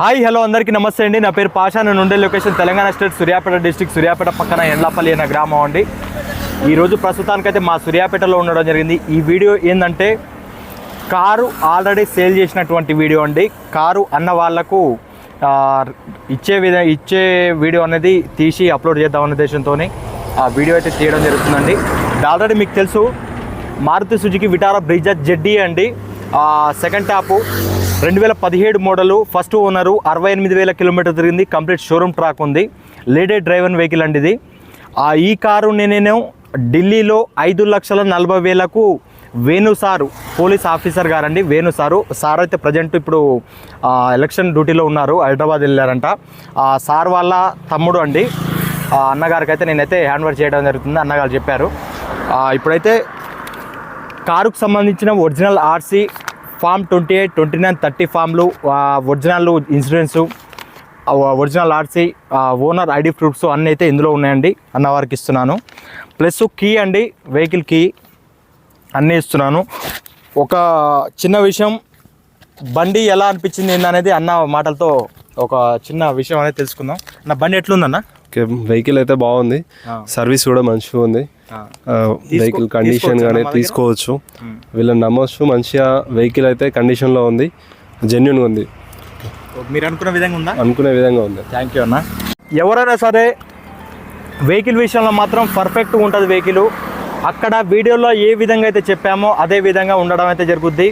Hi hello అందరికీ నమస్తే అండి. నా పేరు పాషా. నేను ఉండే location Telangana state Suryapet district Suryapet పక్కన ఎండ్లపల్లి అనే గ్రామం అండి. ఈరోజు ప్రస్తుతానికైతే మా సూర్యాపేటలో ఉండడం జరిగింది. ఈ వీడియో ఏంటంటే కారు ఆల్రెడీ సేల్ చేసినటువంటి వీడియో అండి. కారు అన్న వాళ్ళకు ఇచ్చే విధ ఇచ్చే వీడియో అనేది తీసి అప్లోడ్ చేద్దాం అనే ఉద్దేశంతో ఆ వీడియో అయితే తీయడం జరుగుతుందండి. ఆల్రెడీ మీకు తెలుసు Maruti Suzuki Vitara Brezza ZDi అండి సెకండ్ టాపు రెండు వేల పదిహేడు మోడలు ఫస్ట్ ఓనరు అరవై ఎనిమిది వేల కిలోమీటర్ తిరిగింది కంప్లీట్ షోరూమ్ ట్రాక్ ఉంది. లేడే డ్రైవర్ వెహికల్ అండి ఇది. ఆ, ఈ కారు నేను ఢిల్లీలో ఐదు లక్షల నలభై వేలకు వేణు సారు పోలీస్ ఆఫీసర్ గారండి వేణు సారు. సార్ అయితే ప్రజెంట్ ఇప్పుడు ఎలక్షన్ డ్యూటీలో ఉన్నారు హైదరాబాద్ వెళ్ళారంట. సార్ వాళ్ళ తమ్ముడు అండి. అన్నగారికి అయితే నేనైతే హ్యాండ్ ఓవర్ చేయడం జరుగుతుంది అన్నగారు చెప్పారు. ఇప్పుడైతే కారుకు సంబంధించిన original RC form twenty eight twenty nine thirty ఫామ్లు original insurance original RC owner ID proofs అన్నీ అయితే ఇందులో ఉన్నాయండి అన్నవారికి ఇస్తున్నాను. ప్లస్ కీ అండి వెహికల్ కీ అన్నీ ఇస్తున్నాను. ఒక చిన్న విషయం బండి ఎలా అనిపించింది ఏందనేది అన్న మాటలతో ఒక చిన్న విషయం అనేది తెలుసుకుందాం. నా బండి ఎట్లుందన్న? వెహికల్ అయితే బాగుంది. సర్వీస్ కూడా మంచిగా ఉంది. వెహికల్ కండిషన్ కానీ? తీసుకోవచ్చు. వీళ్ళని నమ్మొచ్చు మంచిగా వెహికల్ అయితే కండిషన్లో ఉంది. జెన్యున్గా ఉంది. మీరు అనుకున్న విధంగా ఉందా? అనుకునే విధంగా ఉంది. థ్యాంక్ యూ అన్న. ఎవరైనా సరే వెహికల్ విషయంలో మాత్రం పర్ఫెక్ట్గా ఉంటుంది వెహికల్. అక్కడ వీడియోలో ఏ విధంగా అయితే చెప్పామో అదే విధంగా ఉండడం అయితే జరుగుద్ది.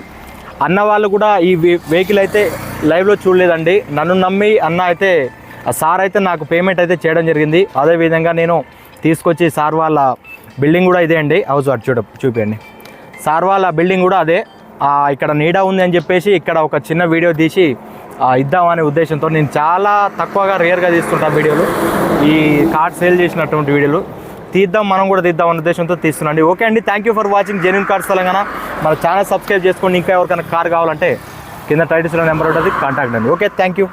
అన్న వాళ్ళు కూడా ఈ వెహికల్ అయితే లైవ్లో చూడలేదండి. నన్ను నమ్మి అన్న అయితే ఆ సార్ అయితే నాకు పేమెంట్ అయితే చేయడం జరిగింది. అదే విధంగా నేను తీసుకొచ్చి సార్ వాళ్ళ బిల్డింగ్ కూడా ఇదే అండి. హౌస్ చూడ చూపించండి సార్ వాళ్ళ బిల్డింగ్ కూడా అదే. ఇక్కడ నీడ ఉంది అని చెప్పేసి ఇక్కడ ఒక చిన్న వీడియో తీసి ఇద్దామనే ఉద్దేశంతో నేను చాలా తక్కువగా రేర్గా తీసుకుంటాను వీడియోలు. ఈ కార్డ్ సేల్ చేసినటువంటి వీడియోలు. తీద్దాం మనం కూడా తీద్దాం అనే ఉద్దేశంతో తీస్తున్నాండి ఓకే అండి thank you for watching genuine cards Telangana. మన ఛానల్ సబ్స్క్రైబ్ చేసుకోండి. ఇంకా ఎవరికైనా కార్ కావాలంటే కింద టైటిల్స్లో నెంబర్ ఉంటుంది కాంటాక్ట్ అండి ఓకే థ్యాంక్ యూ